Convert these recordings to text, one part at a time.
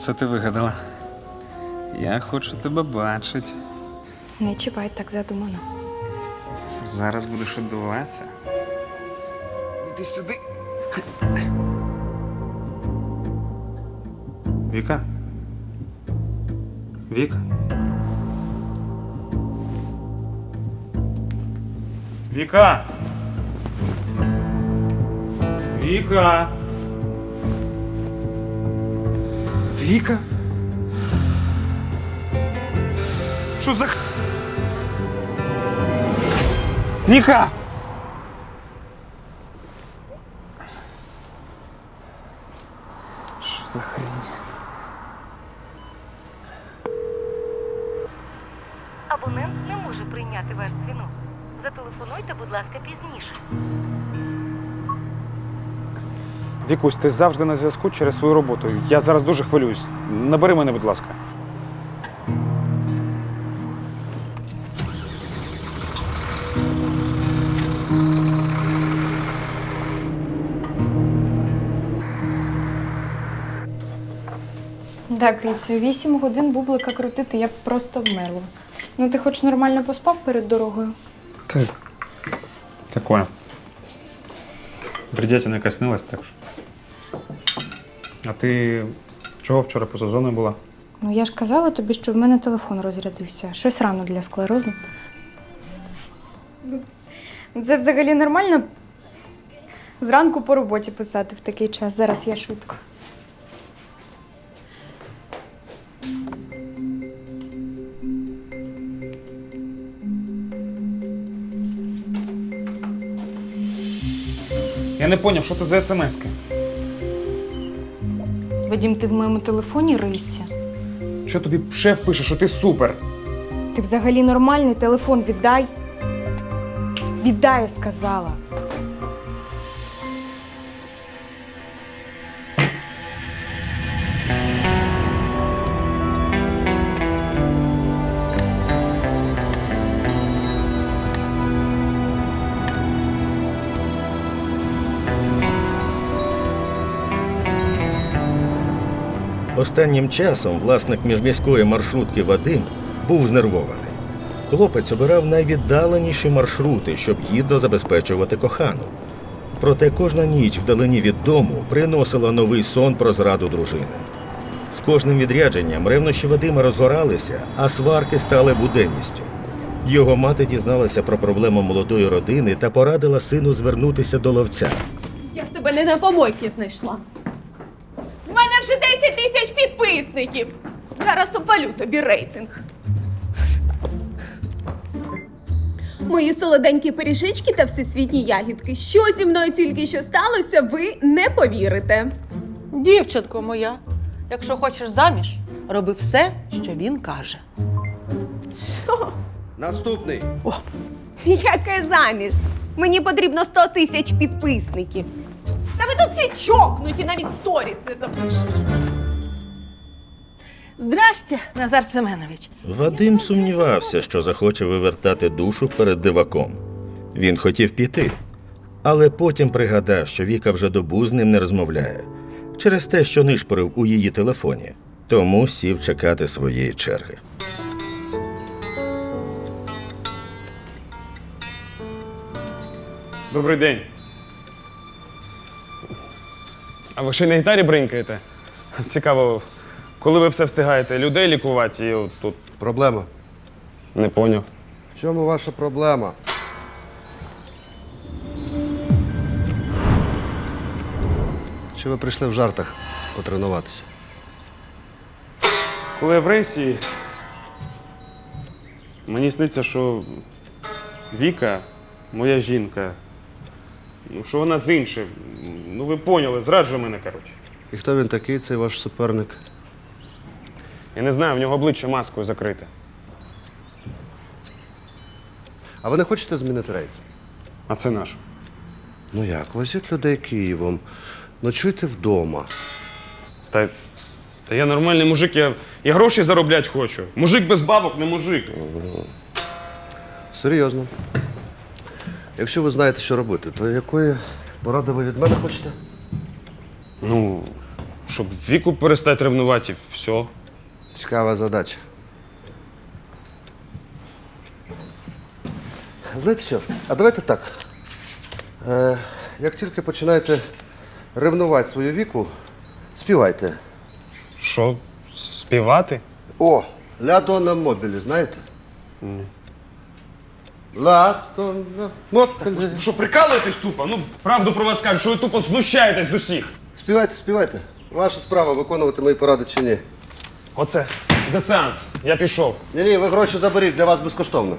Оце ти вигадала. Я хочу тебе бачити. Не чіпай так задумано. Зараз будеш віддуватися. Іди сюди. Віка? Віка? Віка? Віка? Віка? Що за х... Віка! Вікусь, ти завжди на зв'язку через свою роботу. Я зараз дуже хвилююсь. Набери мене, будь ласка. Так, і цю вісім годин бублика крутити, я б просто вмерла. Ну, ти хоч нормально поспав перед дорогою? Так. Такое. Бредятина якась так що. А ти чого вчора поза зоною була? Ну, я ж казала тобі, що в мене телефон розрядився. Щось рано для склерозу. Це взагалі нормально зранку по роботі писати в такий час. Зараз я швидко. Поняв, що це за смски. Вадім, ти в моєму телефоні рийся. Що тобі шеф пише, що ти супер? Ти взагалі нормальний телефон віддай. Віддай, я сказала. Останнім часом власник міжміської маршрутки Вадим був знервований. Хлопець обирав найвіддаленіші маршрути, щоб гідно забезпечувати кохану. Проте кожна ніч вдалині від дому приносила новий сон про зраду дружини. З кожним відрядженням ревнощі Вадима розгоралися, а сварки стали буденністю. Його мати дізналася про проблему молодої родини та порадила сину звернутися до ловця. Я себе не на помойки знайшла. Мене вже 10 тисяч підписників. Зараз опалю тобі рейтинг. Мої солоденькі пиріжечки та всесвітні ягідки. Що зі мною тільки що сталося, ви не повірите. Дівчинко моя, якщо хочеш заміж, роби все, що він каже. Що? Наступний. Яке заміж? Мені потрібно 100 тисяч підписників. Всі чокнуті, навіть сторіс не запишеш. Здрастя, Назар Семенович. Вадим сумнівався, що захоче вивертати душу перед диваком. Він хотів піти, але потім пригадав, що Віка вже добу з ним не розмовляє через те, що нишпорив у її телефоні, тому сів чекати своєї черги. Добрий день. А ви ще й на гітарі бринькаєте? Цікаво, коли ви все встигаєте людей лікувати і от тут Проблема. не поняв. В чому ваша проблема? Чи ви прийшли в жартах потренуватися? Коли я в рейсі, мені сниться, що Віка, моя жінка, ну, що вона з іншим. Ну, ви поняли, зраджує мене, коротше. І хто він такий, цей ваш суперник? Я не знаю, в нього обличчя маскою закрите. А ви не хочете змінити рейс? А це наш. Ну як, возіть людей Києвом, ночуйте вдома. Та, та я нормальний мужик, я, я гроші заробляти хочу. Мужик без бабок не мужик. Серйозно. Якщо ви знаєте, що робити, то якої поради ви від мене хочете? Ну, Щоб віку перестати ревнувати, і все. Цікава задача. Знаєте що? А давайте так. Е, як тільки починаєте ревнувати свою віку, співайте. Що, співати? О, лято на мобілі, знаєте? Ні. Лато на мобілі. Що, прикалуєтесь тупо? Ну, правду про вас кажуть, що ви тупо знущаєтесь з усіх. Співайте, співайте. Ваша справа виконувати мої поради чи ні. Оце, за сеанс. Я пішов. Ні, ні, ви гроші заберіть, для вас безкоштовно.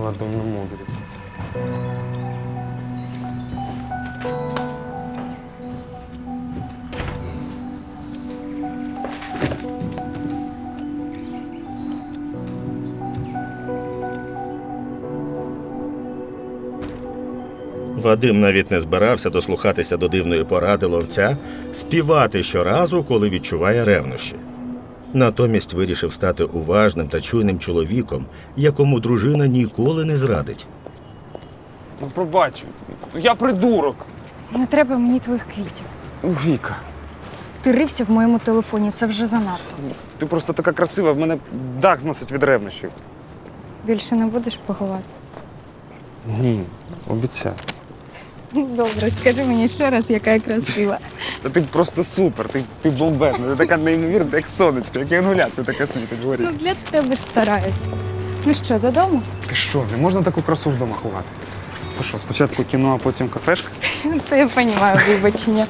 Ладно, не мобілі. Вадим навіть не збирався дослухатися до дивної поради ловця співати щоразу, коли відчуває ревнощі. Натомість вирішив стати уважним та чуйним чоловіком, якому дружина ніколи не зрадить. Ну, пробач, я придурок. Не треба мені твоїх квітів. Ну, Віка, Ти рився в моєму телефоні, це вже занадто. ти просто така красива, в мене дах зносить від ревнощів. Більше не будеш поховати. Ні, обіцяю. Добре, скажи мені ще раз, яка я красива. Та ти просто супер, ти, ти бомбезна, ти така неймовірна, як сонечко, як янголят, ти така світить горі. Ну, для тебе ж стараюсь. Ну що, додому? Ти що, не можна таку красу вдома ховати? То що, спочатку кіно, а потім кафешка? Це я розумію, вибачення.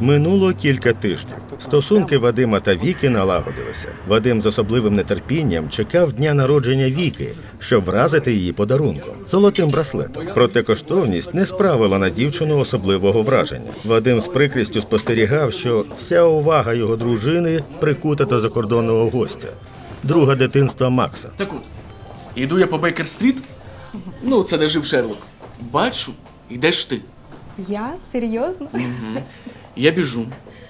Минуло кілька тижнів. Стосунки Вадима та Віки налагодилися. Вадим з особливим нетерпінням чекав дня народження Віки, щоб вразити її подарунком золотим браслетом. Проте коштовність не справила на дівчину особливого враження. Вадим з прикрістю спостерігав, що вся увага його дружини прикута до закордонного гостя, друга дитинства Макса. Так от, іду я по Бейкер-стріт, ну, це де жив Шерлок. Бачу, йдеш ти. Я? Серйозно? Я біжу,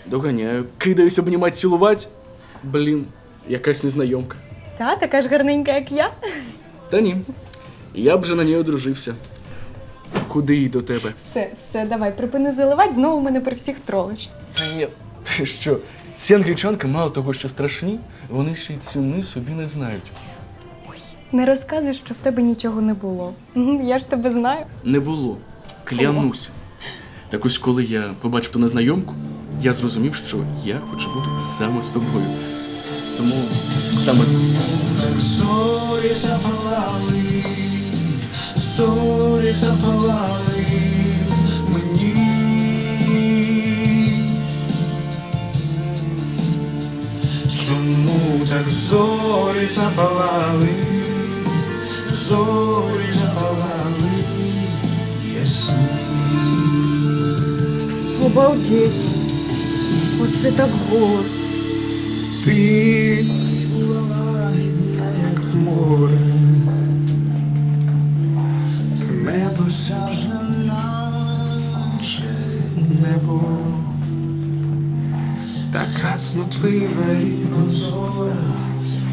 доганяю, кидаюсь обнімати, цілувати. Блін, якась незнайомка. Та, така ж гарненька, як я. Та ні. Я б вже на ній одружився. Куди й до тебе? Все, все, давай, припини заливати, знову мене при всіх тролиш. Та ні. Ти що? Ці англічанки мало того, що страшні, вони ще й ціни собі не знають. Не розказуй, що в тебе нічого не було. Мгм, Я ж тебе знаю. Не було. Клянусь. Так ось коли я побачив ту незнайомку, я зрозумів, що я хочу бути саме з тобою. Тому саме з. Зорі запалали, зорі запалали мені. Чому так зорі запалали, Обалдеть. Оце так голос. Ти лагідна, як море, недосяжне наше небо, така цнотлива і прозора,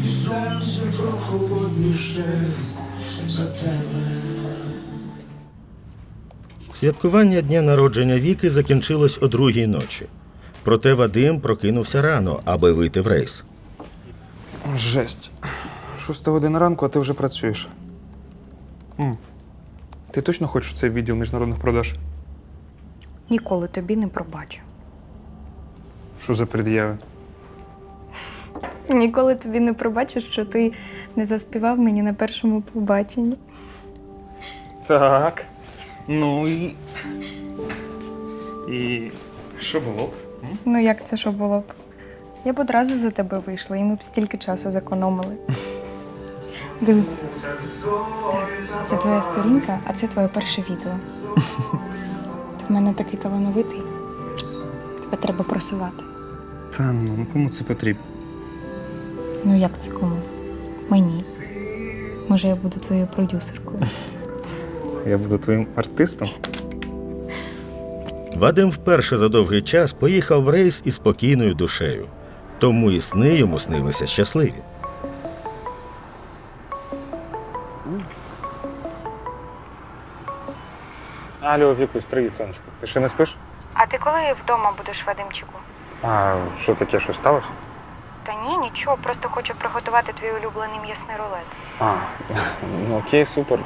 і сонце прохолодніше за тебе. Святкування дня народження Віки закінчилось о другій ночі. Проте Вадим прокинувся рано, аби вийти в рейс. Жесть. Шоста година ранку, а ти вже працюєш. М. Ти точно хочеш в цей відділ міжнародних продаж? Ніколи тобі не пробачу. Що за пред'яви? Ніколи тобі не пробачу, що ти не заспівав мені на першому побаченні. Так. Ну і. І. Що було? Ну як це що було б? Я б одразу за тебе вийшла, і ми б стільки часу зекономили. Диви. Це твоя сторінка, а це твоє перше відео. Ти в мене такий талановитий. Тебе треба просувати. Та ну, ну кому це потрібно? Ну як це кому? Мені. Може, я буду твоєю продюсеркою. Я буду твоїм артистом. Вадим вперше за довгий час поїхав в рейс із спокійною душею. Тому і сни йому снилися щасливі. Алло, Вікусь, привіт, сонечко. Ти ще не спиш? А ти коли вдома будеш, Вадимчику? А що таке, що сталося? Та ні, нічого, просто хочу приготувати твій улюблений м'ясний рулет. А, ну окей, супер.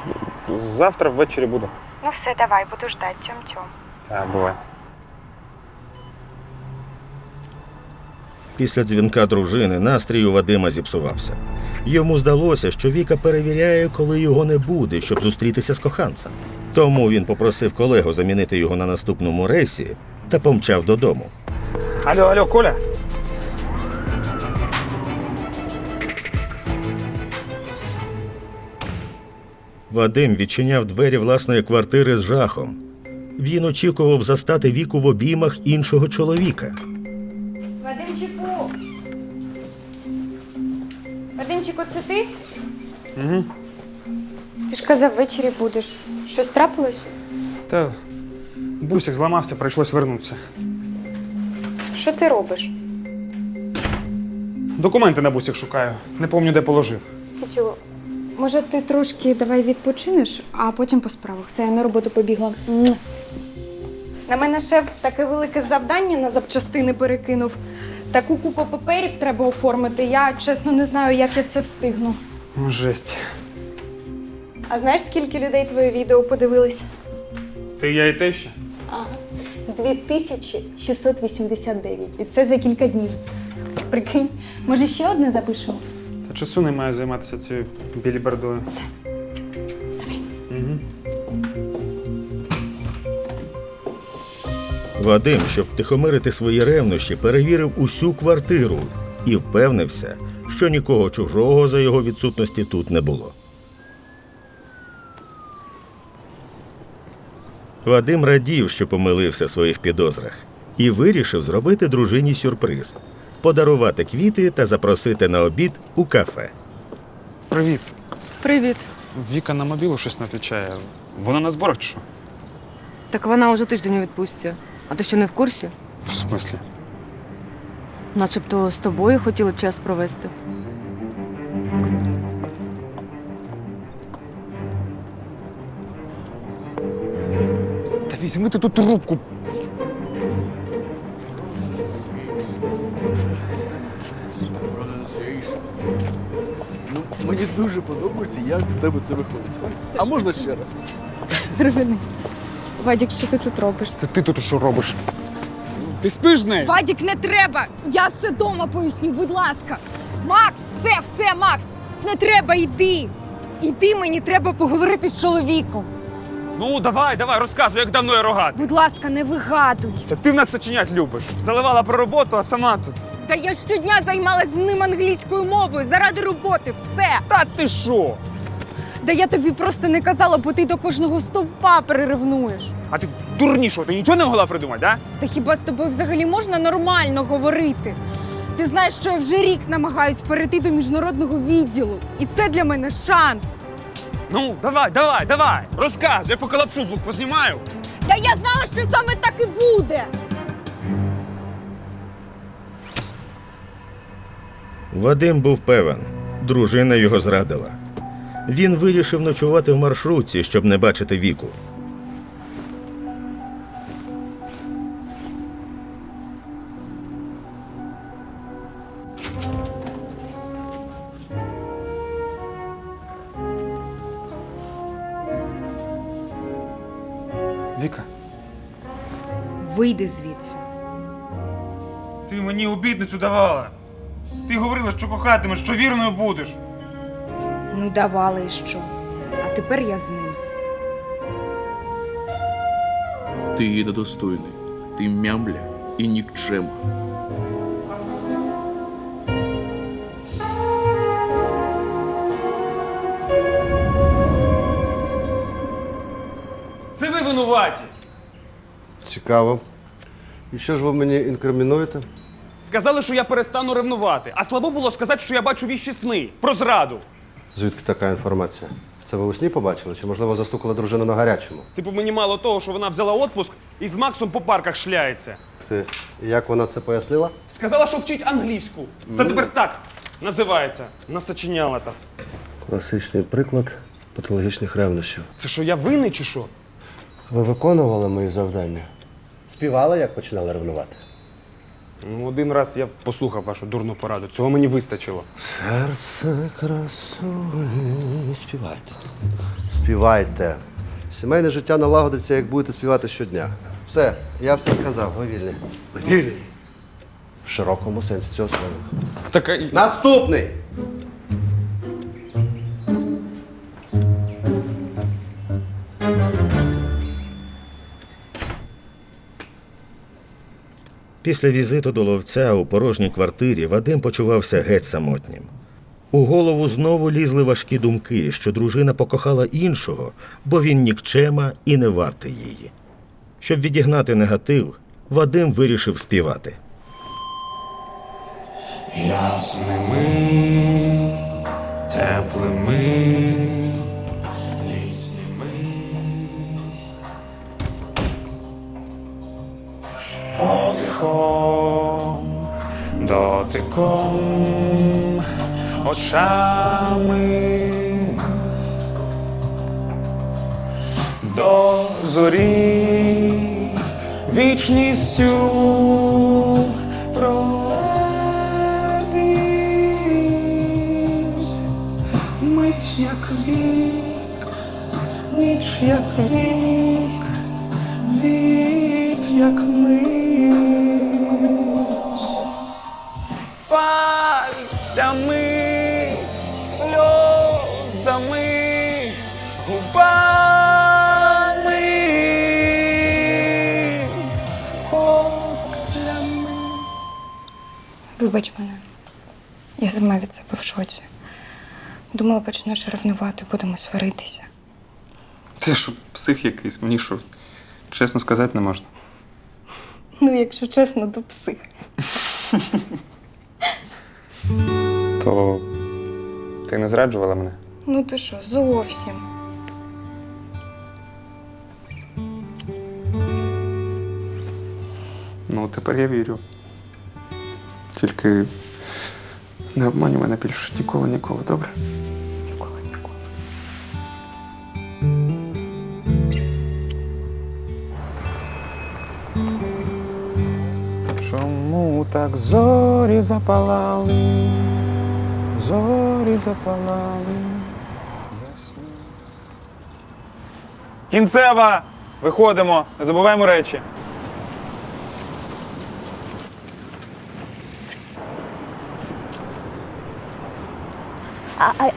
Завтра ввечері буду. Ну все, давай, буду ждать, цьом-цьом. Так, бувай. Після дзвінка дружини настрій у Вадима зіпсувався. Йому здалося, що Віка перевіряє, коли його не буде, щоб зустрітися з коханцем. Тому він попросив колегу замінити його на наступному рейсі та помчав додому. Алло, алло, Коля. Вадим відчиняв двері власної квартири з жахом. Він очікував застати віку в обіймах іншого чоловіка. Вадимчику! Вадимчику, це ти? Угу. Ти ж казав, ввечері будеш. Щось трапилось? Та бусик зламався, прийшлось вернутися. Що ти робиш? Документи на бусик шукаю. Не пам'ятаю, де положив. Петю, може ти трошки давай відпочинеш, а потім по справах. Все, я на роботу побігла. На мене шеф таке велике завдання на запчастини перекинув. Таку купу паперів треба оформити. Я чесно не знаю, як я це встигну. Ну, Жесть. А знаєш, скільки людей твоє відео подивились? Ти я і те ще? 2689. І це за кілька днів. Прикинь, може ще одне запишемо? Та часу немає займатися цією білібердою. Все. Угу. Вадим, щоб тихомирити свої ревнощі, перевірив усю квартиру і впевнився, що нікого чужого за його відсутності тут не було. Вадим радів, що помилився в своїх підозрах, і вирішив зробити дружині сюрприз подарувати квіти та запросити на обід у кафе. Привіт. Привіт. Віка на мобілу щось не відповідає. Вона на зборах чи що? Так вона уже тиждень у відпустці. А ти що не в курсі? В смислі? Начебто з тобою хотіли час провести. Та візьми ти ту трубку. Ну, мені дуже подобається, як в тебе це виходить. А можна ще раз? Рвини. Вадік, що ти тут робиш? Це ти тут що робиш? Ти спиш з нею? Вадік, не треба! Я все дома поясню, будь ласка. Макс, все, все, Макс! Не треба, йди! Іди, мені треба поговорити з чоловіком. Ну, давай, давай, розказуй, як давно я рогатий. Будь ласка, не вигадуй. Це ти в нас сочинять любиш. Заливала про роботу, а сама тут. Та я щодня займалась з ним англійською мовою заради роботи, все. Та ти що? Да я тобі просто не казала, бо ти до кожного стовпа переревнуєш. А ти дурнішого, ти нічого не могла придумати, а? Та хіба з тобою взагалі можна нормально говорити? Ти знаєш, що я вже рік намагаюсь перейти до міжнародного відділу. І це для мене шанс. Ну, давай, давай, давай. Розказуй, я поки лапшу звук познімаю. Та я знала, що саме так і буде. Вадим був певен, дружина його зрадила. Він вирішив ночувати в маршрутці, щоб не бачити віку. Віка, Вийди звідси. Ти мені обідницю давала. Ти говорила, що кохатимеш, що вірною будеш. Ну, давала і що. А тепер я з ним. Ти її недостойний. Ти мямля і нікчема. Це ви винуваті. Цікаво. І що ж ви мені інкримінуєте? Сказали, що я перестану ревнувати, а слабо було сказати, що я бачу віщі сни про зраду. Звідки така інформація? Це ви у сні побачили? Чи, можливо, застукала дружину на гарячому? Типу, мені мало того, що вона взяла отпуск і з Максом по парках шляється. Ти як вона це пояснила? Сказала, що вчить англійську. Це тепер так називається. Насочиняла так. Класичний приклад патологічних ревнощів. Це що, я винний чи що? Ви виконували мої завдання? Співали, як починали ревнувати? Ну, один раз я послухав вашу дурну пораду. Цього мені вистачило. Серце красуні. Співайте. Співайте. Сімейне життя налагодиться, як будете співати щодня. Все, я все сказав, ви вільні. Ви вільні. В широкому сенсі цього слова. Так, а... Наступний! Після візиту до ловця у порожній квартирі Вадим почувався геть самотнім. У голову знову лізли важкі думки, що дружина покохала іншого, бо він нікчема і не вартий її. Щоб відігнати негатив, Вадим вирішив співати. Ясними, теплими, дотиком, очами. До зорі вічністю пробіг. Мить як вік, ніч як вік, сама від себе в шоці. Думала, почнеш ревнувати, будемо сваритися. Ти що, псих якийсь, мені що, чесно сказати не можна. Ну, якщо чесно, то псих. То ти не зраджувала мене? Ну ти що, зовсім. Ну, тепер я вірю. Тільки не обманюй мене більше ніколи, ніколи, добре? Ніколи, ніколи. Чому так зорі запалали? Зорі запалали. Кінцева! Виходимо, не забуваємо речі.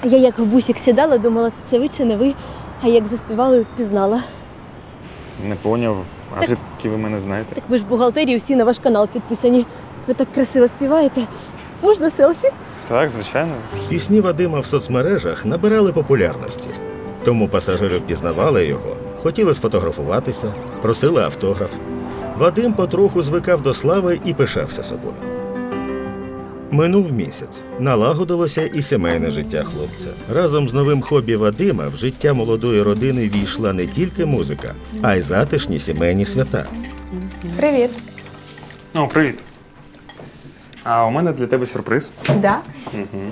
Я як в бусик сідала, думала, це ви чи не ви. А як заспівали, пізнала. Не поняв. А звідки ви мене знаєте? Так ви ж в бухгалтерії всі на ваш канал підписані. Ви так красиво співаєте. Можна селфі? Так, звичайно. Пісні Вадима в соцмережах набирали популярності. Тому пасажири впізнавали його, хотіли сфотографуватися, просили автограф. Вадим потроху звикав до слави і пишався собою. Минув місяць. Налагодилося і сімейне життя хлопця. Разом з новим хобі Вадима в життя молодої родини війшла не тільки музика, а й затишні сімейні свята. Привіт. О, привіт. А у мене для тебе сюрприз. Да? Угу.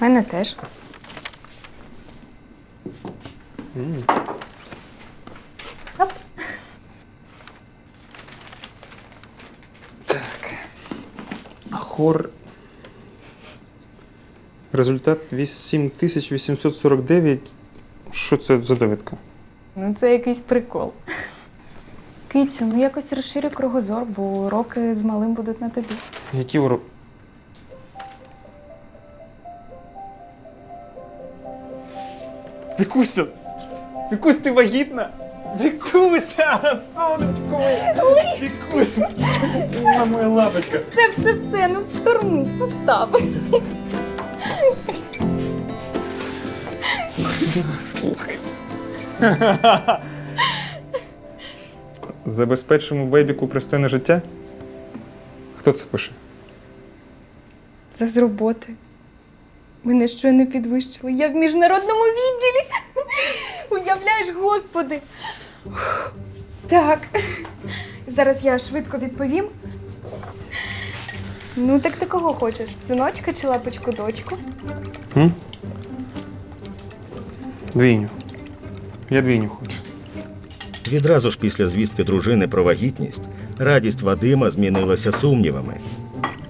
Мене теж. Хор. Результат 8849. Що це за довідка? Ну, це якийсь прикол. Кицю, ну якось розширю кругозор, бо уроки з малим будуть на тобі. Які уроки? Вікуся! Вікусь, ти вагітна? Вікуся! Сонечко! моє! Вікуся! Моя моя лапочка! Все, все, все, ну штурму, постав. Слухай. Забезпечимо бейбіку пристойне життя? Хто це пише? Це з роботи. Мене щойно підвищили. Я в міжнародному відділі. Уявляєш, господи. Так. Зараз я швидко відповім. Ну, так ти кого хочеш? Синочка чи лапочку дочку? М? Двійню. Я двійню хочу. Відразу ж після звістки дружини про вагітність радість Вадима змінилася сумнівами.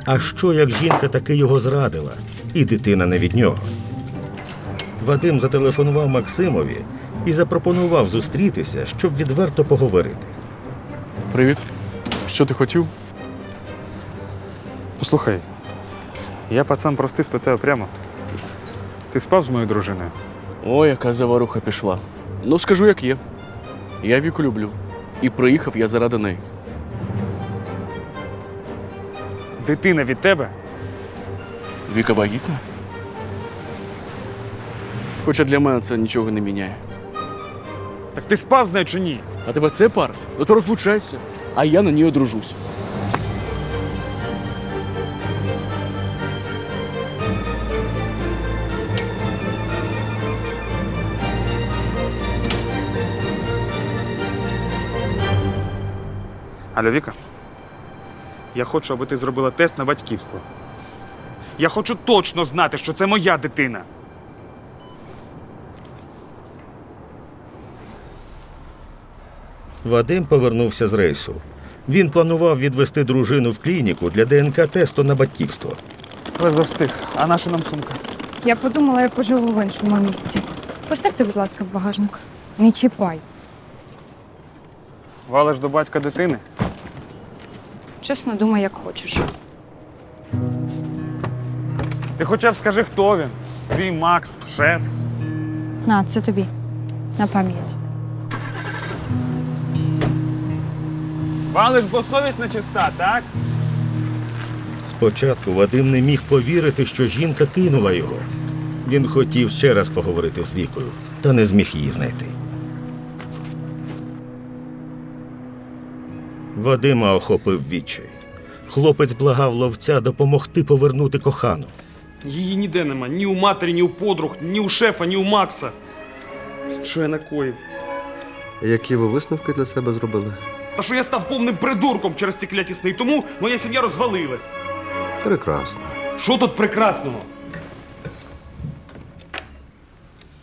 А що як жінка таки його зрадила, і дитина не від нього? Вадим зателефонував Максимові і запропонував зустрітися, щоб відверто поговорити. Привіт. Що ти хотів? Послухай, я пацан простий спитаю прямо. Ти спав з моєю дружиною? О, яка заваруха пішла. Ну, скажу, як є. Я віку люблю. І приїхав я заради неї. Дитина від тебе? Віка вагітна? Хоча для мене це нічого не міняє. Так ти спав з нею чи ні? А тебе це парить? Ну то розлучайся, а я на ній одружусь. Алло, Віка. Я хочу, аби ти зробила тест на батьківство. Я хочу точно знати, що це моя дитина. Вадим повернувся з рейсу. Він планував відвести дружину в клініку для ДНК-тесту на батьківство. Ледве встиг. А наша нам сумка? Я подумала, я поживу в іншому місці. Поставте, будь ласка, в багажник. Не чіпай. Валиш до батька дитини? Чесно, думай, як хочеш. Ти хоча б скажи, хто він? Твій Макс, шеф. На, це тобі. На пам'ять. Валиш, бо совість нечиста, так? Спочатку Вадим не міг повірити, що жінка кинула його. Він хотів ще раз поговорити з Вікою, та не зміг її знайти. Вадима охопив відчай. Хлопець благав ловця допомогти повернути кохану. Її ніде нема, ні у матері, ні у подруг, ні у шефа, ні у Макса. Що я накоїв? Які ви висновки для себе зробили? Та що я став повним придурком через ці кляті сни, тому моя сім'я розвалилась. Прекрасно. Що тут прекрасного?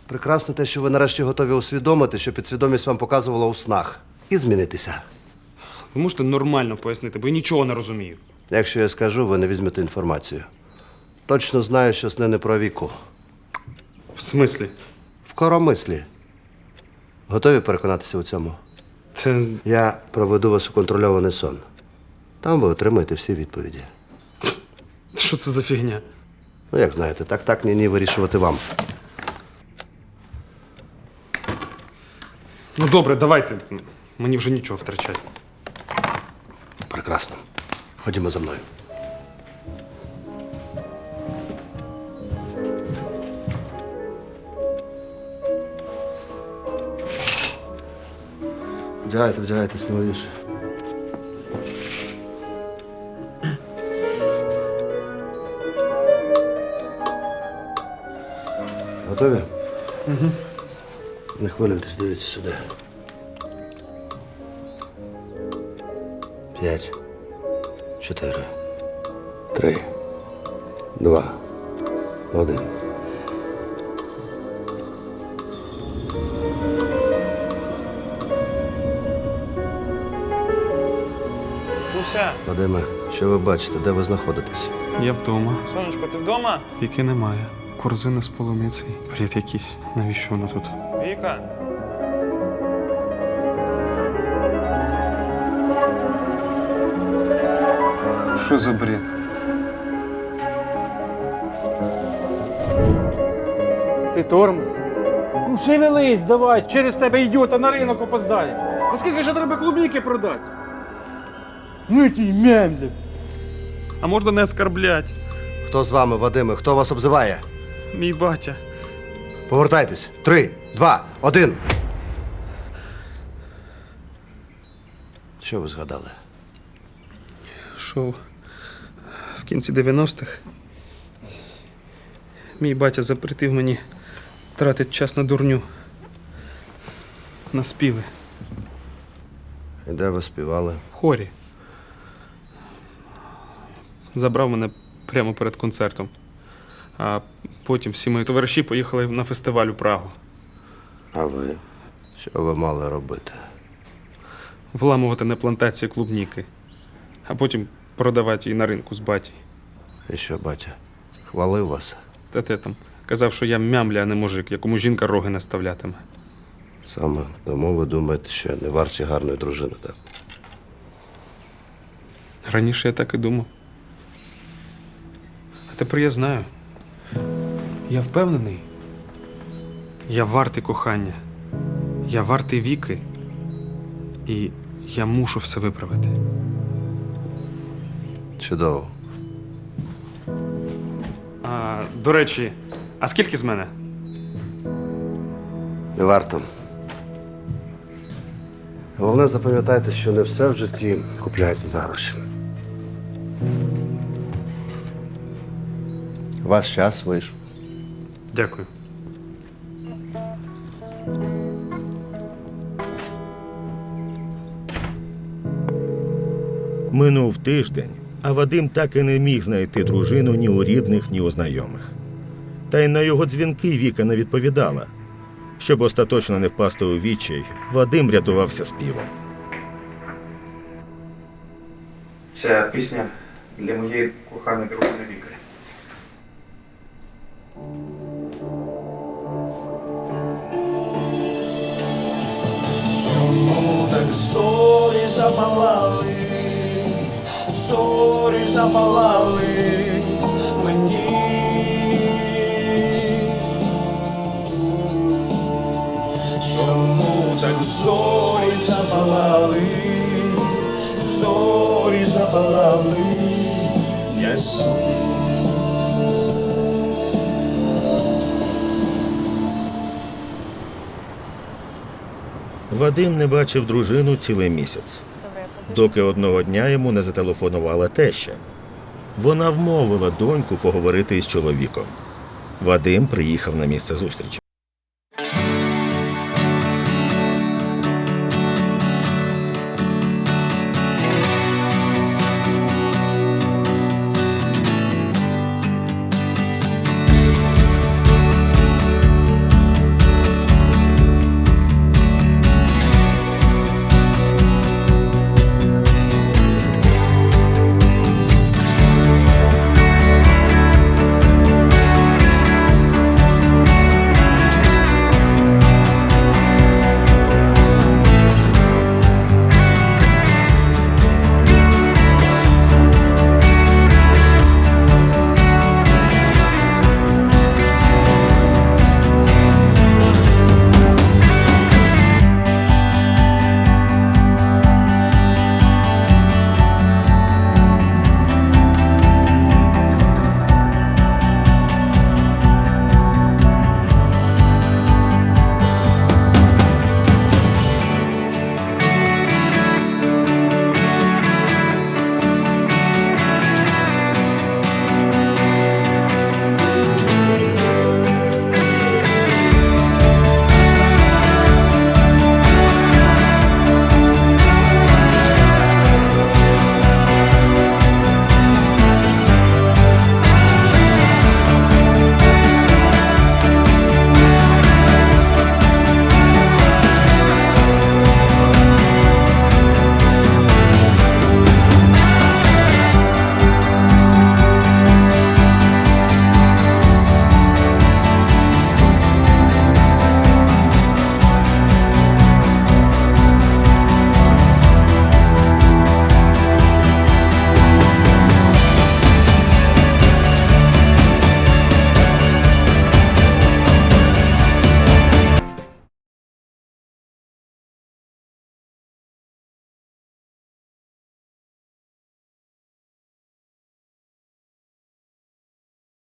Прекрасно те, що ви нарешті готові усвідомити, що підсвідомість вам показувала у снах. І змінитися. Ви можете нормально пояснити, бо я нічого не розумію. Якщо я скажу, ви не візьмете інформацію. Точно знаю, що сни не про віку. В смислі? В коромислі. Готові переконатися у цьому? Це. Я проведу вас у контрольований сон. Там ви отримаєте всі відповіді. Що це за фігня? Ну, як знаєте, так так ні ні вирішувати вам. Ну добре, давайте. Мені вже нічого втрачати. Прекрасно. Ходімо за мною. Вдягайте, вдягайте сміливіше. Готові? Угу. Не хвилюйтесь, дивіться сюди. П'ять, чотири, три, два, один. Уся. Вадиме, що ви бачите, де ви знаходитесь? Я вдома. Сонечко, ти вдома? Яке немає. Корзина з полуницею. Бред якийсь. Навіщо вона тут? Віка. Що за бред? Ти тормоз. Ну шевелись, давай, через тебе йдет, а на ринок опоздає. А скільки ще треба клубніки продати? Ну ті мемлі. А можна не оскорблять. Хто з вами, Вадиме? Хто вас обзиває? Мій батя. Повертайтесь. Три, два, один. Що ви згадали? Що в кінці 90-х мій батя запретив мені тратити час на дурню. На співи. І де ви співали? В хорі. Забрав мене прямо перед концертом. А потім всі мої товариші поїхали на фестиваль у Прагу. А ви? Що ви мали робити? вламувати на плантації клубніки, а потім продавати її на ринку з баті. І що, батя, хвалив вас? Та те там казав, що я мямля, а не мужик, якому жінка роги наставлятиме. Саме тому ви думаєте, що я не варті гарної дружини, так? Раніше я так і думав. Тепер я знаю. Я впевнений. Я вартий кохання. Я вартий віки. І я мушу все виправити. Чудово. А, до речі, а скільки з мене? Не варто. Головне, запам'ятайте, що не все в житті купляється за гроші. Ваш час вийшов. Дякую. Минув тиждень, а Вадим так і не міг знайти дружину ні у рідних, ні у знайомих. Та й на його дзвінки Віка не відповідала. Щоб остаточно не впасти у відчай, Вадим рятувався співом. Ця пісня для моєї коханої дружини запалали мені. Чому так зорі запалали, зорі запалали ясні. Вадим не бачив дружину цілий місяць, доки одного дня йому не зателефонувала теща. Вона вмовила доньку поговорити із чоловіком. Вадим приїхав на місце зустрічі.